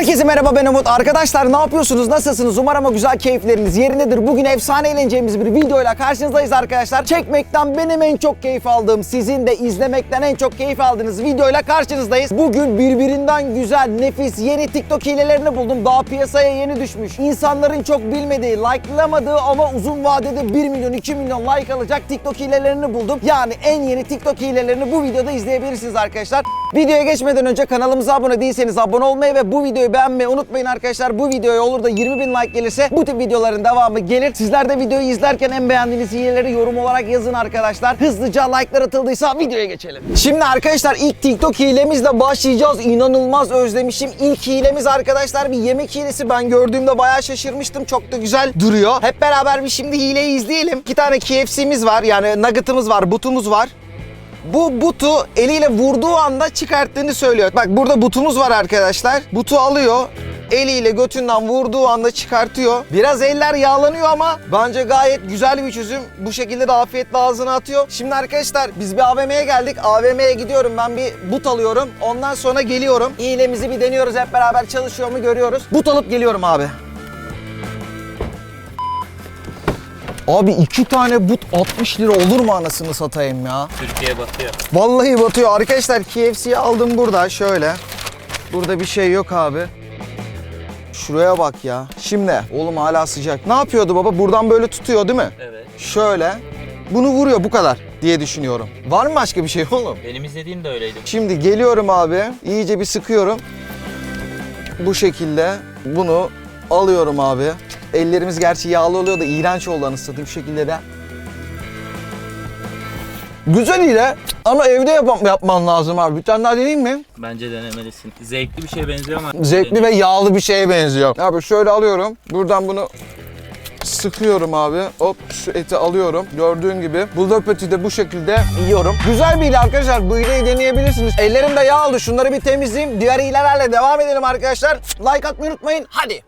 Herkese merhaba ben Umut. Arkadaşlar ne yapıyorsunuz? Nasılsınız? Umarım güzel keyifleriniz yerindedir. Bugün efsane eğleneceğimiz bir videoyla karşınızdayız arkadaşlar. Çekmekten benim en çok keyif aldığım, sizin de izlemekten en çok keyif aldığınız videoyla karşınızdayız. Bugün birbirinden güzel, nefis, yeni TikTok hilelerini buldum. Daha piyasaya yeni düşmüş. İnsanların çok bilmediği, like'lamadığı ama uzun vadede 1 milyon, 2 milyon like alacak TikTok hilelerini buldum. Yani en yeni TikTok hilelerini bu videoda izleyebilirsiniz arkadaşlar. Videoya geçmeden önce kanalımıza abone değilseniz abone olmayı ve bu videoyu beğenmeyi unutmayın arkadaşlar. Bu videoya olur da 20 bin like gelirse bu tip videoların devamı gelir. Sizler de videoyu izlerken en beğendiğiniz hileleri yorum olarak yazın arkadaşlar. Hızlıca like'lar atıldıysa videoya geçelim. Şimdi arkadaşlar ilk TikTok hilemizle başlayacağız. İnanılmaz özlemişim. İlk hilemiz arkadaşlar bir yemek hilesi. Ben gördüğümde bayağı şaşırmıştım. Çok da güzel duruyor. Hep beraber bir şimdi hileyi izleyelim. İki tane KFC'miz var. Yani nugget'ımız var, butumuz var. Bu butu eliyle vurduğu anda çıkarttığını söylüyor. Bak burada butumuz var arkadaşlar. Butu alıyor. Eliyle götünden vurduğu anda çıkartıyor. Biraz eller yağlanıyor ama bence gayet güzel bir çözüm. Bu şekilde de afiyetle ağzına atıyor. Şimdi arkadaşlar biz bir AVM'ye geldik. AVM'ye gidiyorum ben bir but alıyorum. Ondan sonra geliyorum. İğnemizi bir deniyoruz hep beraber çalışıyor mu görüyoruz. But alıp geliyorum abi. Abi iki tane but 60 lira olur mu anasını satayım ya? Türkiye batıyor. Vallahi batıyor. Arkadaşlar KFC'yi aldım burada şöyle. Burada bir şey yok abi. Şuraya bak ya. Şimdi oğlum hala sıcak. Ne yapıyordu baba? Buradan böyle tutuyor değil mi? Evet. Şöyle. Bunu vuruyor bu kadar diye düşünüyorum. Var mı başka bir şey oğlum? Benim izlediğim de öyleydi. Şimdi geliyorum abi. İyice bir sıkıyorum. Bu şekilde bunu alıyorum abi. Ellerimiz gerçi yağlı oluyor da iğrenç oldu anasını satayım şu şekilde de. Güzel ile ama evde yap- yapman lazım abi. Bir tane daha deneyeyim mi? Bence denemelisin. Zevkli bir şeye benziyor ama. Zevkli ve yağlı bir şeye benziyor. Abi şöyle alıyorum. Buradan bunu sıkıyorum abi. Hop şu eti alıyorum. Gördüğün gibi. Bulldog patty de bu şekilde yiyorum. Güzel bir hile arkadaşlar. Bu hileyi deneyebilirsiniz. Ellerim de yağ oldu. Şunları bir temizleyeyim. Diğer hilelerle devam edelim arkadaşlar. Like atmayı unutmayın. Hadi.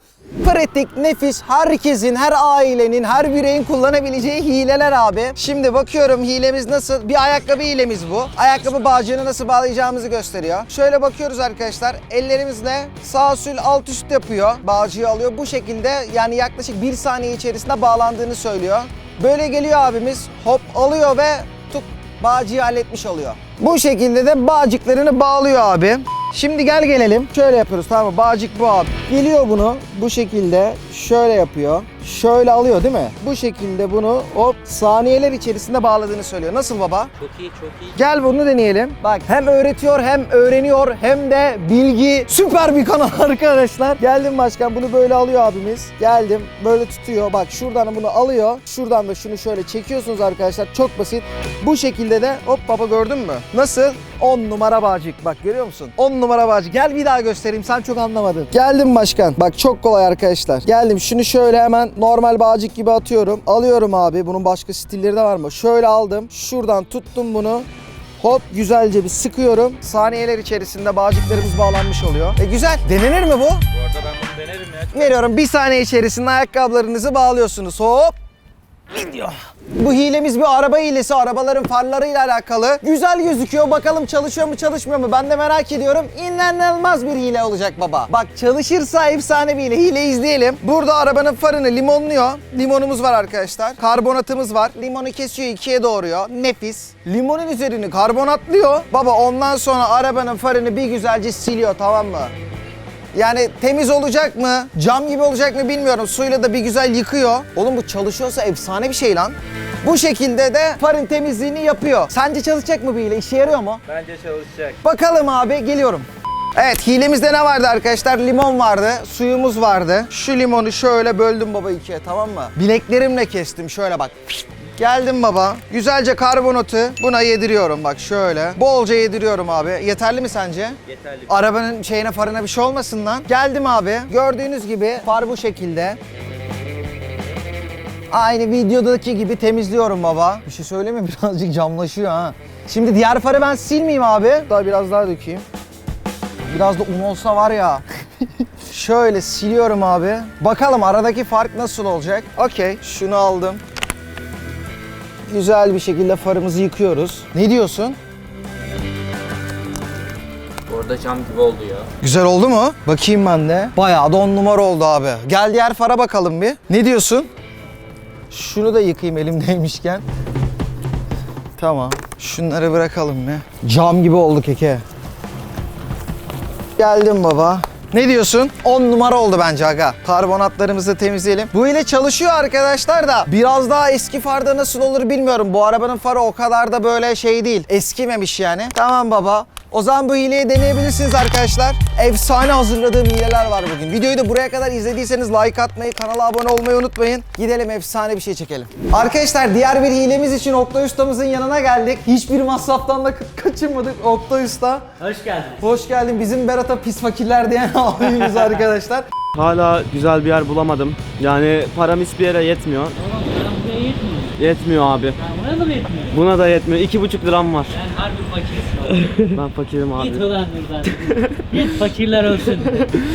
Pratik, nefis, herkesin, her ailenin, her bireyin kullanabileceği hileler abi. Şimdi bakıyorum hilemiz nasıl? Bir ayakkabı hilemiz bu. Ayakkabı bağcığını nasıl bağlayacağımızı gösteriyor. Şöyle bakıyoruz arkadaşlar. Ellerimizle sağ sül alt üst yapıyor. Bağcığı alıyor. Bu şekilde yani yaklaşık bir saniye içerisinde bağlandığını söylüyor. Böyle geliyor abimiz. Hop alıyor ve tuk bağcığı halletmiş oluyor. Bu şekilde de bağcıklarını bağlıyor abi. Şimdi gel gelelim. Şöyle yapıyoruz tamam mı? Bağcık bu abi. Geliyor bunu bu şekilde şöyle yapıyor. Şöyle alıyor değil mi? Bu şekilde bunu hop saniyeler içerisinde bağladığını söylüyor. Nasıl baba? Çok iyi çok iyi. Gel bunu deneyelim. Bak hem öğretiyor hem öğreniyor hem de bilgi. Süper bir kanal arkadaşlar. Geldim başkan bunu böyle alıyor abimiz. Geldim böyle tutuyor. Bak şuradan bunu alıyor. Şuradan da şunu şöyle çekiyorsunuz arkadaşlar. Çok basit. Bu şekilde de hop baba gördün mü? Nasıl? 10 numara bağcık. Bak görüyor musun? 10 numara bağcık. Gel bir daha göstereyim. Sen çok anlamadın. Geldim başkan. Bak çok kolay arkadaşlar. Geldim şunu şöyle hemen normal bağcık gibi atıyorum. Alıyorum abi. Bunun başka stilleri de var mı? Şöyle aldım. Şuradan tuttum bunu. Hop güzelce bir sıkıyorum. Saniyeler içerisinde bağcıklarımız bağlanmış oluyor. E güzel. Denenir mi bu? Bu arada ben bunu denerim ya. Veriyorum bir saniye içerisinde ayakkabılarınızı bağlıyorsunuz. Hop. Gidiyor. Bu hilemiz bir araba hilesi. Arabaların farlarıyla alakalı. Güzel gözüküyor. Bakalım çalışıyor mu çalışmıyor mu? Ben de merak ediyorum. İnanılmaz bir hile olacak baba. Bak çalışırsa efsane bir hile. Hile izleyelim. Burada arabanın farını limonluyor. Limonumuz var arkadaşlar. Karbonatımız var. Limonu kesiyor ikiye doğruyor. Nefis. Limonun üzerini karbonatlıyor. Baba ondan sonra arabanın farını bir güzelce siliyor tamam mı? Yani temiz olacak mı? Cam gibi olacak mı bilmiyorum. Suyla da bir güzel yıkıyor. Oğlum bu çalışıyorsa efsane bir şey lan. Bu şekilde de farın temizliğini yapıyor. Sence çalışacak mı bu hile? İşe yarıyor mu? Bence çalışacak. Bakalım abi geliyorum. Evet hilemizde ne vardı arkadaşlar? Limon vardı, suyumuz vardı. Şu limonu şöyle böldüm baba ikiye tamam mı? Bileklerimle kestim şöyle bak. Geldim baba. Güzelce karbonatı buna yediriyorum bak şöyle. Bolca yediriyorum abi. Yeterli mi sence? Yeterli. Arabanın şeyine farına bir şey olmasın lan. Geldim abi. Gördüğünüz gibi far bu şekilde. Aynı videodaki gibi temizliyorum baba. Bir şey söyleyeyim mi? Birazcık camlaşıyor ha. Şimdi diğer farı ben silmeyeyim abi. Daha biraz daha dökeyim. Biraz da un olsa var ya. Şöyle siliyorum abi. Bakalım aradaki fark nasıl olacak? Okey. Şunu aldım. Güzel bir şekilde farımızı yıkıyoruz. Ne diyorsun? Orada cam gibi oldu ya. Güzel oldu mu? Bakayım ben de. Bayağı da on numara oldu abi. Gel diğer fara bakalım bir. Ne diyorsun? Şunu da yıkayayım elimdeymişken. Tamam. Şunları bırakalım bir. Cam gibi oldu keke. Geldim baba. Ne diyorsun? 10 numara oldu bence aga. Karbonatlarımızı temizleyelim. Bu ile çalışıyor arkadaşlar da biraz daha eski farda nasıl olur bilmiyorum. Bu arabanın farı o kadar da böyle şey değil. Eskimemiş yani. Tamam baba. O zaman bu hileyi deneyebilirsiniz arkadaşlar. Efsane hazırladığım hileler var bugün. Videoyu da buraya kadar izlediyseniz like atmayı, kanala abone olmayı unutmayın. Gidelim efsane bir şey çekelim. Arkadaşlar diğer bir hilemiz için Oktay Usta'mızın yanına geldik. Hiçbir masraftan da ka- kaçınmadık Oktay Usta. Hoş geldiniz. Hoş geldin bizim Berat'a pis fakirler diyen abimiz arkadaşlar. Hala güzel bir yer bulamadım. Yani param hiçbir yere yetmiyor. Oğlum param buraya yetmiyor. Yetmiyor abi. Ha, buraya da mı yetmiyor? Buna da yetmiyor. İki buçuk liram var. Sen harbi oğlum. Ben fakirim Git abi. ulan buradan. Git fakirler ölsün.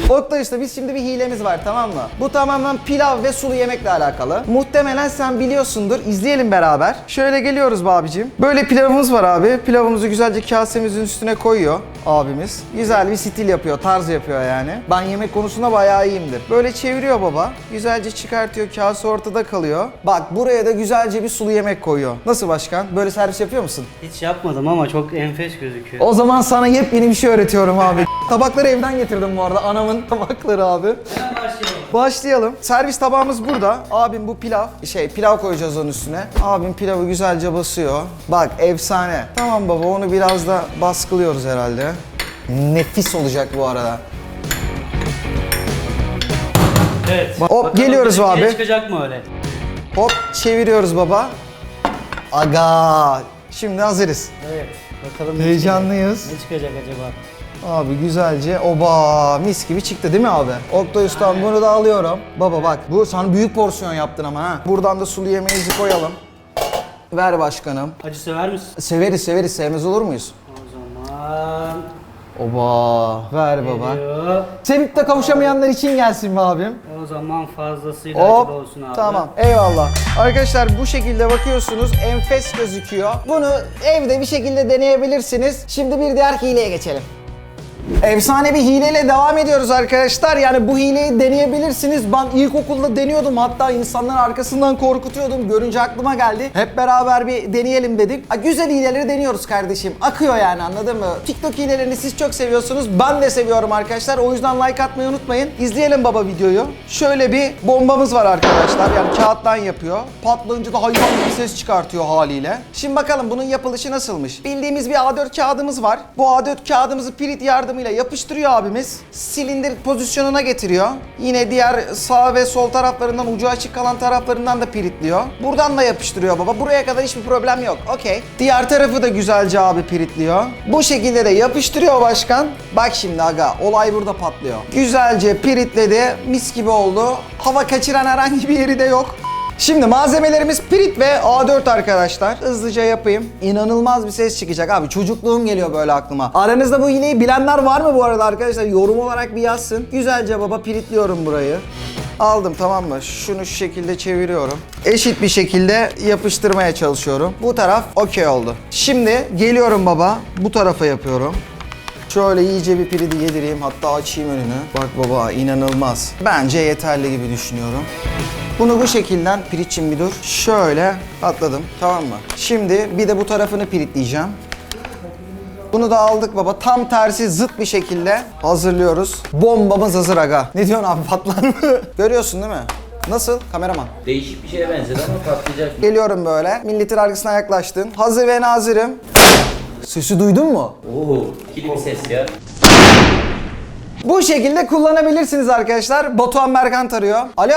Oktay Usta biz şimdi bir hilemiz var tamam mı? Bu tamamen pilav ve sulu yemekle alakalı. Muhtemelen sen biliyorsundur. İzleyelim beraber. Şöyle geliyoruz be abicim. Böyle pilavımız var abi. Pilavımızı güzelce kasemizin üstüne koyuyor abimiz. Güzel bir stil yapıyor, tarz yapıyor yani. Ben yemek konusunda bayağı iyiyimdir. Böyle çeviriyor baba. Güzelce çıkartıyor, kase ortada kalıyor. Bak buraya da güzelce bir sulu yemek koyuyor. Nasıl başkan? Böyle servis yapıyor musun? Hiç yapmadım ama çok enfes gözüküyor. O zaman sana yepyeni bir şey öğretiyorum abi. Tabakları evden getirdim bu arada. Anamın tabakları abi. Başlayalım. Servis tabağımız burada. Abim bu pilav. Şey pilav koyacağız onun üstüne. Abim pilavı güzelce basıyor. Bak efsane. Tamam baba onu biraz da baskılıyoruz herhalde. Nefis olacak bu arada. Evet. Hop Bakalım geliyoruz abi. çıkacak mı öyle? Hop çeviriyoruz baba. Aga. Şimdi hazırız. Evet. Bakalım ne Heyecanlıyız. Ne çıkacak acaba? Abi güzelce oba mis gibi çıktı değil mi abi? Oktay Ustam bunu da alıyorum. Baba bak bu sana büyük porsiyon yaptın ama ha. Buradan da sulu yemeğimizi koyalım. Ver başkanım. Acı sever misin? Severiz severiz sevmez olur muyuz? O zaman... Oba ver baba. Geliyor. Sevip de kavuşamayanlar için gelsin be abim. O zaman fazlasıyla Hop acılı olsun abi. tamam eyvallah. Arkadaşlar bu şekilde bakıyorsunuz enfes gözüküyor. Bunu evde bir şekilde deneyebilirsiniz. Şimdi bir diğer hileye geçelim. Efsane bir hileyle devam ediyoruz arkadaşlar. Yani bu hileyi deneyebilirsiniz. Ben ilkokulda deniyordum. Hatta insanların arkasından korkutuyordum. Görünce aklıma geldi. Hep beraber bir deneyelim dedik. Ha, güzel hileleri deniyoruz kardeşim. Akıyor yani anladın mı? TikTok hilelerini siz çok seviyorsunuz. Ben de seviyorum arkadaşlar. O yüzden like atmayı unutmayın. İzleyelim baba videoyu. Şöyle bir bombamız var arkadaşlar. Yani kağıttan yapıyor. Patlayınca da hayvan gibi ses çıkartıyor haliyle. Şimdi bakalım bunun yapılışı nasılmış? Bildiğimiz bir A4 kağıdımız var. Bu A4 kağıdımızı pirit yardımıyla yapıştırıyor abimiz. Silindir pozisyonuna getiriyor. Yine diğer sağ ve sol taraflarından ucu açık kalan taraflarından da piritliyor. Buradan da yapıştırıyor baba. Buraya kadar hiçbir problem yok. Okey. Diğer tarafı da güzelce abi piritliyor. Bu şekilde de yapıştırıyor başkan. Bak şimdi aga olay burada patlıyor. Güzelce piritledi. Mis gibi oldu. Hava kaçıran herhangi bir yeri de yok. Şimdi malzemelerimiz pirit ve A4 arkadaşlar. Hızlıca yapayım. İnanılmaz bir ses çıkacak abi. Çocukluğum geliyor böyle aklıma. Aranızda bu hileyi bilenler var mı bu arada arkadaşlar? Yorum olarak bir yazsın. Güzelce baba piritliyorum burayı. Aldım tamam mı? Şunu şu şekilde çeviriyorum. Eşit bir şekilde yapıştırmaya çalışıyorum. Bu taraf okey oldu. Şimdi geliyorum baba. Bu tarafa yapıyorum. Şöyle iyice bir piridi yedireyim hatta açayım önünü. Bak baba inanılmaz. Bence yeterli gibi düşünüyorum. Bunu bu şekilden piritçim bir dur. Şöyle atladım tamam mı? Şimdi bir de bu tarafını piritleyeceğim. Bunu da aldık baba. Tam tersi zıt bir şekilde hazırlıyoruz. Bombamız hazır aga. Ne diyorsun abi patlar mı? Görüyorsun değil mi? Nasıl kameraman? Değişik bir şeye benzedi ama patlayacak. Geliyorum böyle. Milletin arkasına yaklaştın. Hazır ve nazırım. Sesi duydun mu? Oo, ikili bir ses ya. Bu şekilde kullanabilirsiniz arkadaşlar. Batuhan Berkant arıyor. Alo.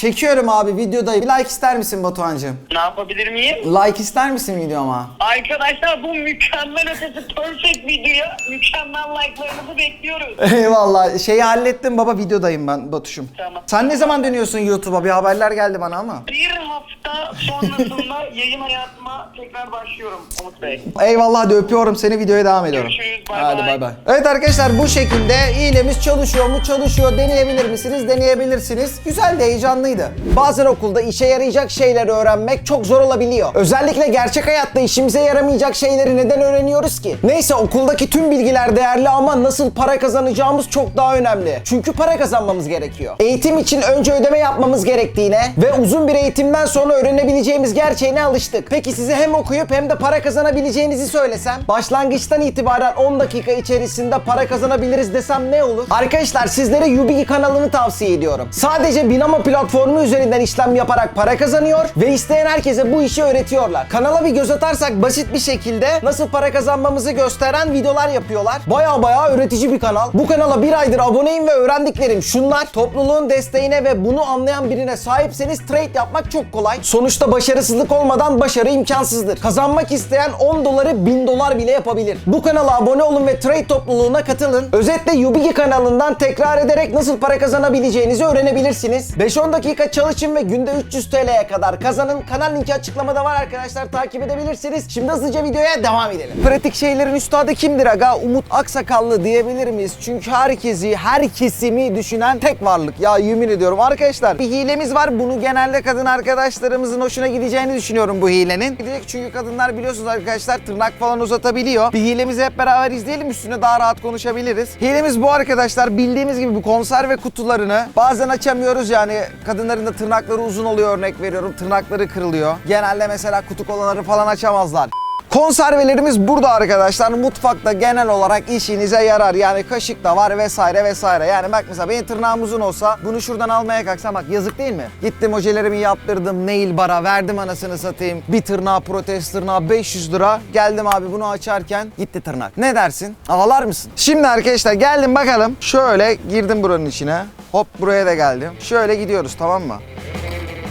Çekiyorum abi videodayım. Bir like ister misin Batuhan'cığım? Ne yapabilir miyim? Like ister misin videoma? Arkadaşlar bu mükemmel ötesi perfect video. Mükemmel like'larınızı bekliyoruz. Eyvallah. Şeyi hallettim baba videodayım ben Batuş'um. Tamam. Sen ne zaman dönüyorsun YouTube'a? Bir haberler geldi bana ama. Bir hafta sonrasında yayın hayatıma tekrar başlıyorum Umut Bey. Eyvallah hadi öpüyorum seni videoya devam ediyorum. Görüşürüz, bay Hadi bay. bay bay. Evet arkadaşlar bu şekilde hilemiz çalışıyor mu? Çalışıyor. Deneyebilir misiniz? Deneyebilirsiniz. Güzel de heyecanlıydı zamanıydı. Bazen okulda işe yarayacak şeyleri öğrenmek çok zor olabiliyor. Özellikle gerçek hayatta işimize yaramayacak şeyleri neden öğreniyoruz ki? Neyse okuldaki tüm bilgiler değerli ama nasıl para kazanacağımız çok daha önemli. Çünkü para kazanmamız gerekiyor. Eğitim için önce ödeme yapmamız gerektiğine ve uzun bir eğitimden sonra öğrenebileceğimiz gerçeğine alıştık. Peki size hem okuyup hem de para kazanabileceğinizi söylesem? Başlangıçtan itibaren 10 dakika içerisinde para kazanabiliriz desem ne olur? Arkadaşlar sizlere Yubigi kanalını tavsiye ediyorum. Sadece Binamo platformu üzerinden işlem yaparak para kazanıyor ve isteyen herkese bu işi öğretiyorlar. Kanala bir göz atarsak basit bir şekilde nasıl para kazanmamızı gösteren videolar yapıyorlar. Baya baya öğretici bir kanal. Bu kanala bir aydır aboneyim ve öğrendiklerim şunlar. Topluluğun desteğine ve bunu anlayan birine sahipseniz trade yapmak çok kolay. Sonuçta başarısızlık olmadan başarı imkansızdır. Kazanmak isteyen 10 doları 1000 dolar bile yapabilir. Bu kanala abone olun ve trade topluluğuna katılın. Özetle Yubigi kanalından tekrar ederek nasıl para kazanabileceğinizi öğrenebilirsiniz. 5-10 dakika çalışın ve günde 300 TL'ye kadar kazanın. Kanal linki açıklamada var arkadaşlar takip edebilirsiniz. Şimdi hızlıca videoya devam edelim. Pratik şeylerin üstadı kimdir aga? Umut Aksakallı diyebilir miyiz? Çünkü herkesi, her kesimi düşünen tek varlık. Ya yemin ediyorum arkadaşlar bir hilemiz var. Bunu genelde kadın arkadaşlarımızın hoşuna gideceğini düşünüyorum bu hilenin. Gidecek çünkü kadınlar biliyorsunuz arkadaşlar tırnak falan uzatabiliyor. Bir hilemizi hep beraber izleyelim üstüne daha rahat konuşabiliriz. Hilemiz bu arkadaşlar. Bildiğimiz gibi bu konserve kutularını bazen açamıyoruz yani kadınların da tırnakları uzun oluyor örnek veriyorum. Tırnakları kırılıyor. Genelde mesela kutu kolaları falan açamazlar. Konservelerimiz burada arkadaşlar. Mutfakta genel olarak işinize yarar. Yani kaşık da var vesaire vesaire. Yani bak mesela benim tırnağım uzun olsa bunu şuradan almaya kalksam bak yazık değil mi? Gittim ojelerimi yaptırdım. Nail bara verdim anasını satayım. Bir tırnağı protez tırnağı 500 lira. Geldim abi bunu açarken gitti tırnak. Ne dersin? Ağlar mısın? Şimdi arkadaşlar geldim bakalım. Şöyle girdim buranın içine. Hop buraya da geldim. Şöyle gidiyoruz tamam mı?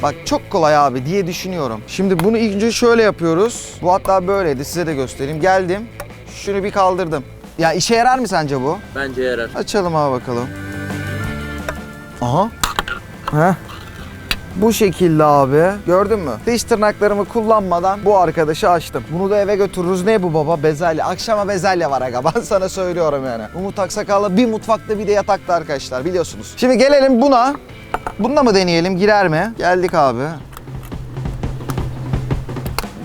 Bak çok kolay abi diye düşünüyorum. Şimdi bunu ilk önce şöyle yapıyoruz. Bu hatta böyleydi size de göstereyim. Geldim. Şunu bir kaldırdım. Ya işe yarar mı sence bu? Bence yarar. Açalım abi bakalım. Aha. Heh. Bu şekilde abi. Gördün mü? Diş tırnaklarımı kullanmadan bu arkadaşı açtım. Bunu da eve götürürüz. Ne bu baba? Bezelye. Akşama bezelye var aga. Ben sana söylüyorum yani. Umut Aksakallı bir mutfakta bir de yatakta arkadaşlar biliyorsunuz. Şimdi gelelim buna. Bununla mı deneyelim? Girer mi? Geldik abi.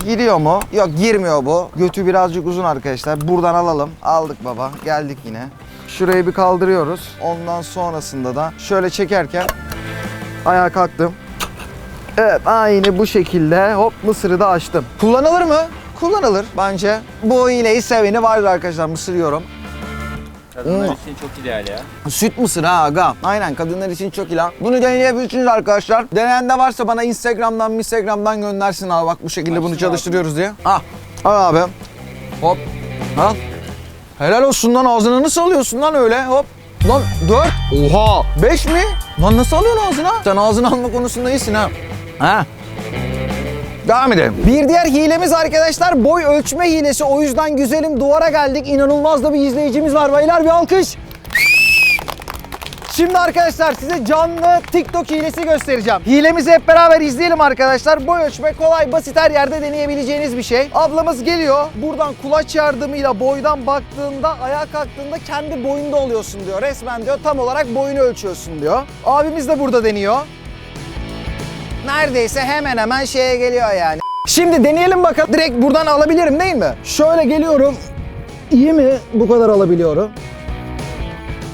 Giriyor mu? Yok girmiyor bu. Götü birazcık uzun arkadaşlar. Buradan alalım. Aldık baba. Geldik yine. Şurayı bir kaldırıyoruz. Ondan sonrasında da şöyle çekerken ayağa kalktım. Evet aynı bu şekilde hop mısırı da açtım. Kullanılır mı? Kullanılır bence. Bu hileyi seveni vardır arkadaşlar mısır yiyorum. Kadınlar Hmm. için çok ideal ya. Süt mısır ha aga. Aynen kadınlar için çok ilan. Bunu deneyebilirsiniz arkadaşlar. Deneyen de varsa bana Instagram'dan Instagram'dan göndersin abi bak bu şekilde bunu çalıştırıyoruz diye. Ah. Al abi. Hop. Al. Helal olsun lan ağzına nasıl alıyorsun lan öyle hop. Lan 4. Oha. 5 mi? Lan nasıl alıyorsun ağzına? Sen ağzına alma konusunda iyisin ha. Ha. Devam edelim. Bir diğer hilemiz arkadaşlar boy ölçme hilesi. O yüzden güzelim duvara geldik. İnanılmaz da bir izleyicimiz var. Beyler bir alkış. Şimdi arkadaşlar size canlı TikTok hilesi göstereceğim. Hilemizi hep beraber izleyelim arkadaşlar. Boy ölçme kolay, basit her yerde deneyebileceğiniz bir şey. Ablamız geliyor. Buradan kulaç yardımıyla boydan baktığında, ayağa kalktığında kendi boyunda oluyorsun diyor. Resmen diyor tam olarak boyunu ölçüyorsun diyor. Abimiz de burada deniyor. Neredeyse hemen hemen şeye geliyor yani. Şimdi deneyelim bakalım. Direkt buradan alabilirim değil mi? Şöyle geliyorum. İyi mi? Bu kadar alabiliyorum.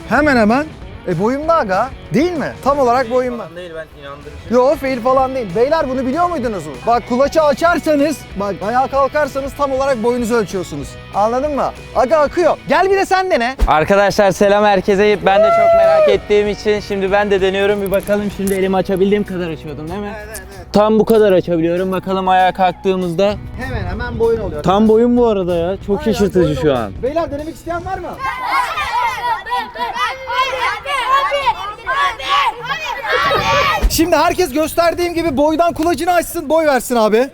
Hemen hemen. E boyumda aga. Değil mi? Tam olarak boyumda. Değil ben inandırıcı. Yo fail falan değil. Beyler bunu biliyor muydunuz mu? Bak kulaçı açarsanız, bak ayağa kalkarsanız tam olarak boyunuzu ölçüyorsunuz. Anladın mı? Aga akıyor. Gel bir de sen dene. Arkadaşlar selam herkese. Ben de çok merak ettiğim için şimdi ben de deniyorum. Bir bakalım şimdi elimi açabildiğim kadar açıyordum değil mi? Tam bu kadar açabiliyorum. Bakalım ayağa kalktığımızda. Hemen hemen boyun oluyor. Tam boyum bu arada ya. Çok Aynen, şaşırtıcı boyun şu oluyor. an. Beyler denemek isteyen var mı? Şimdi herkes gösterdiğim gibi boydan kulacını açsın, boy versin abi.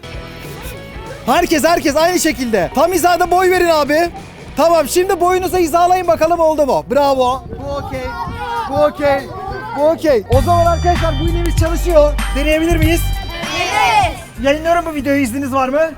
Herkes herkes aynı şekilde. Tam hizada boy verin abi. Tamam şimdi boyunuza hizalayın bakalım oldu mu? Bravo. Bu okey. Bu okey. Bu okey. O zaman arkadaşlar bu iğnemiz çalışıyor. Deneyebilir miyiz? Yayınlıyorum bu videoyu izniniz var mı?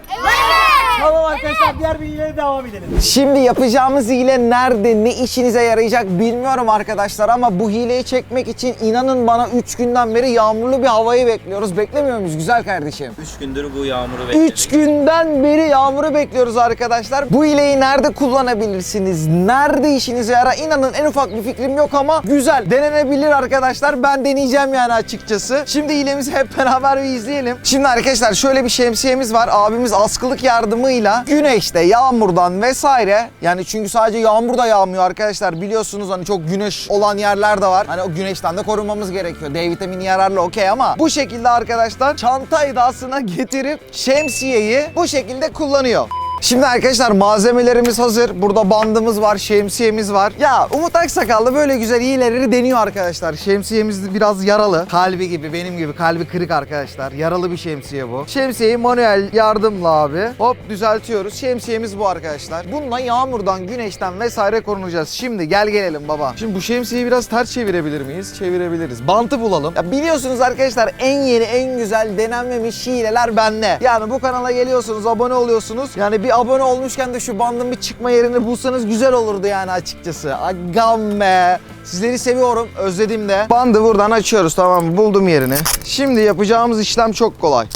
Tamam arkadaşlar diğer bilgilere devam edelim. Şimdi yapacağımız hile nerede, ne işinize yarayacak bilmiyorum arkadaşlar ama bu hileyi çekmek için inanın bana 3 günden beri yağmurlu bir havayı bekliyoruz. Beklemiyor muyuz güzel kardeşim? 3 gündür bu yağmuru bekledik. 3 günden beri yağmuru bekliyoruz arkadaşlar. Bu hileyi nerede kullanabilirsiniz? Nerede işinize yarar? İnanın en ufak bir fikrim yok ama güzel. Denenebilir arkadaşlar. Ben deneyeceğim yani açıkçası. Şimdi hilemizi hep beraber bir izleyelim. Şimdi arkadaşlar şöyle bir şemsiyemiz var. Abimiz askılık yardımıyla güneşte, yağmurdan vesaire. Yani çünkü sadece yağmur da yağmıyor arkadaşlar. Biliyorsunuz hani çok güneş olan yerler de var. Hani o güneşten de korunmamız gerekiyor. D vitamini yararlı okey ama bu şekilde arkadaşlar çanta iddiasına getirip şemsiyeyi bu şekilde kullanıyor. Şimdi arkadaşlar malzemelerimiz hazır. Burada bandımız var, şemsiyemiz var. Ya Umut Aksakallı böyle güzel iyileri deniyor arkadaşlar. Şemsiyemiz biraz yaralı. Kalbi gibi, benim gibi kalbi kırık arkadaşlar. Yaralı bir şemsiye bu. Şemsiyeyi manuel yardımla abi hop düzeltiyoruz. Şemsiyemiz bu arkadaşlar. Bununla yağmurdan, güneşten vesaire korunacağız. Şimdi gel gelelim baba. Şimdi bu şemsiyeyi biraz ters çevirebilir miyiz? Çevirebiliriz. Bantı bulalım. Ya biliyorsunuz arkadaşlar en yeni, en güzel denenmemiş hileler bende. Yani bu kanala geliyorsunuz, abone oluyorsunuz. Yani bir abone olmuşken de şu bandın bir çıkma yerini bulsanız güzel olurdu yani açıkçası. Agam be. Sizleri seviyorum, özledim de. Bandı buradan açıyoruz tamam mı? Buldum yerini. Şimdi yapacağımız işlem çok kolay.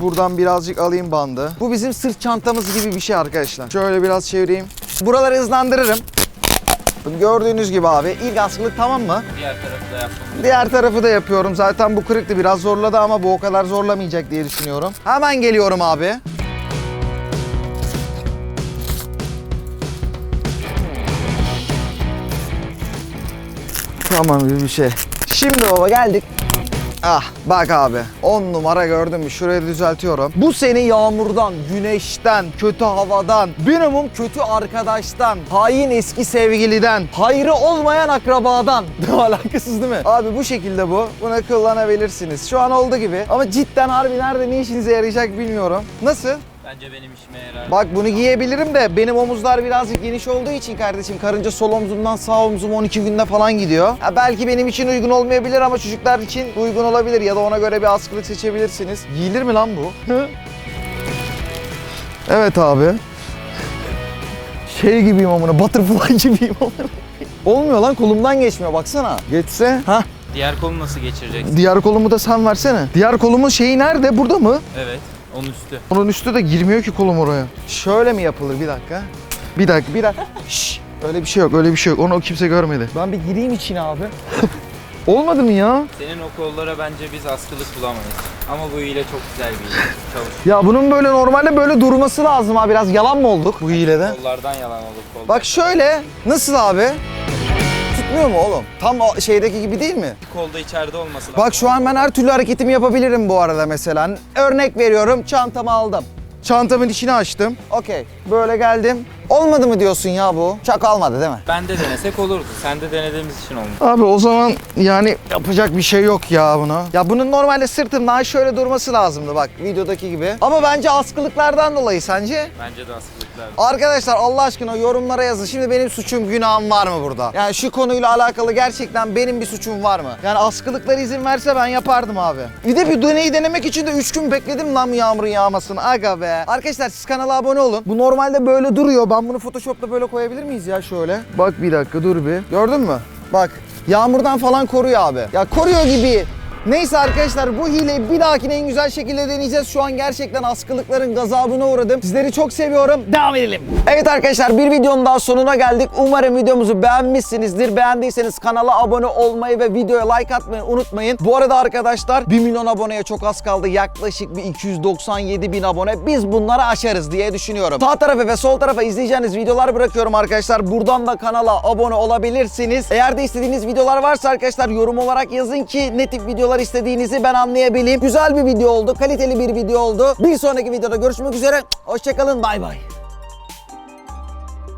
Buradan birazcık alayım bandı. Bu bizim sırt çantamız gibi bir şey arkadaşlar. Şöyle biraz çevireyim. Buraları hızlandırırım. Gördüğünüz gibi abi ilk askılık tamam mı? Diğer tarafı da yapmam. Diğer tarafı da yapıyorum. Zaten bu kırıktı biraz zorladı ama bu o kadar zorlamayacak diye düşünüyorum. Hemen geliyorum abi. Tamam gibi bir şey. Şimdi baba geldik. Ah bak abi 10 numara gördün mü şurayı düzeltiyorum. Bu seni yağmurdan, güneşten, kötü havadan, minimum kötü arkadaştan, hain eski sevgiliden, hayrı olmayan akrabadan. Alakasız değil mi? Abi bu şekilde bu. Bunu kullanabilirsiniz. Şu an oldu gibi. Ama cidden harbi nerede ne işinize yarayacak bilmiyorum. Nasıl? Bence benim işime yarar. Bak bunu giyebilirim de benim omuzlar birazcık geniş olduğu için kardeşim karınca sol omzumdan sağ omzum 12 günde falan gidiyor. Ha, belki benim için uygun olmayabilir ama çocuklar için uygun olabilir ya da ona göre bir askılık seçebilirsiniz. Giyilir mi lan bu? evet abi. Şey gibiyim amına, butterfly gibiyim amına. Olmuyor lan kolumdan geçmiyor baksana. Geçse. Ha Diğer kolu nasıl geçireceksin? diğer kolumu da sen versene. Diğer kolumun şeyi nerede? Burada mı? Evet. Onun üstü. Onun üstü de girmiyor ki kolum oraya. Şöyle mi yapılır bir dakika? Bir dakika bir dakika. Şşş. Öyle bir şey yok öyle bir şey yok. Onu kimse görmedi. Ben bir gireyim içine abi. Olmadı mı ya? Senin o kollara bence biz askılık bulamayız. Ama bu hile çok güzel bir hile. Çalış. Ya bunun böyle normalde böyle durması lazım abi. Biraz yalan mı olduk bu hilede? Kollardan yalan olur kollar. Bak şöyle. Nasıl abi? Tutmuyor mu oğlum? Tam o şeydeki gibi değil mi? Kolda içeride olması lazım. Bak şu an ben her türlü hareketimi yapabilirim bu arada mesela. Örnek veriyorum çantamı aldım. Çantamın içini açtım. Okey. Böyle geldim. Olmadı mı diyorsun ya bu? Çak almadı değil mi? Ben de denesek olurdu. Sen de denediğimiz için olmuş. Abi o zaman yani yapacak bir şey yok ya buna. Ya bunun normalde sırtımdan şöyle durması lazımdı bak videodaki gibi. Ama bence askılıklardan dolayı sence? Bence de Arkadaşlar Allah aşkına yorumlara yazın. Şimdi benim suçum günahım var mı burada? Yani şu konuyla alakalı gerçekten benim bir suçum var mı? Yani askılıklar izin verse ben yapardım abi. Bir de bir deneyi denemek için de 3 gün bekledim lan yağmurun yağmasını. Aga be. Arkadaşlar siz kanala abone olun. Bu normalde böyle duruyor. Ben bunu Photoshop'ta böyle koyabilir miyiz ya şöyle? Bak bir dakika dur bir. Gördün mü? Bak yağmurdan falan koruyor abi. Ya koruyor gibi. Neyse arkadaşlar bu hileyi bir dahakine en güzel şekilde deneyeceğiz. Şu an gerçekten askılıkların gazabına uğradım. Sizleri çok seviyorum. Devam edelim. Evet arkadaşlar bir videonun daha sonuna geldik. Umarım videomuzu beğenmişsinizdir. Beğendiyseniz kanala abone olmayı ve videoya like atmayı unutmayın. Bu arada arkadaşlar 1 milyon aboneye çok az kaldı. Yaklaşık bir 297 bin abone. Biz bunları aşarız diye düşünüyorum. Sağ tarafa ve sol tarafa izleyeceğiniz videolar bırakıyorum arkadaşlar. Buradan da kanala abone olabilirsiniz. Eğer de istediğiniz videolar varsa arkadaşlar yorum olarak yazın ki ne tip videolar istediğinizi ben anlayabileyim. Güzel bir video oldu. Kaliteli bir video oldu. Bir sonraki videoda görüşmek üzere. Hoşçakalın. Bay bay.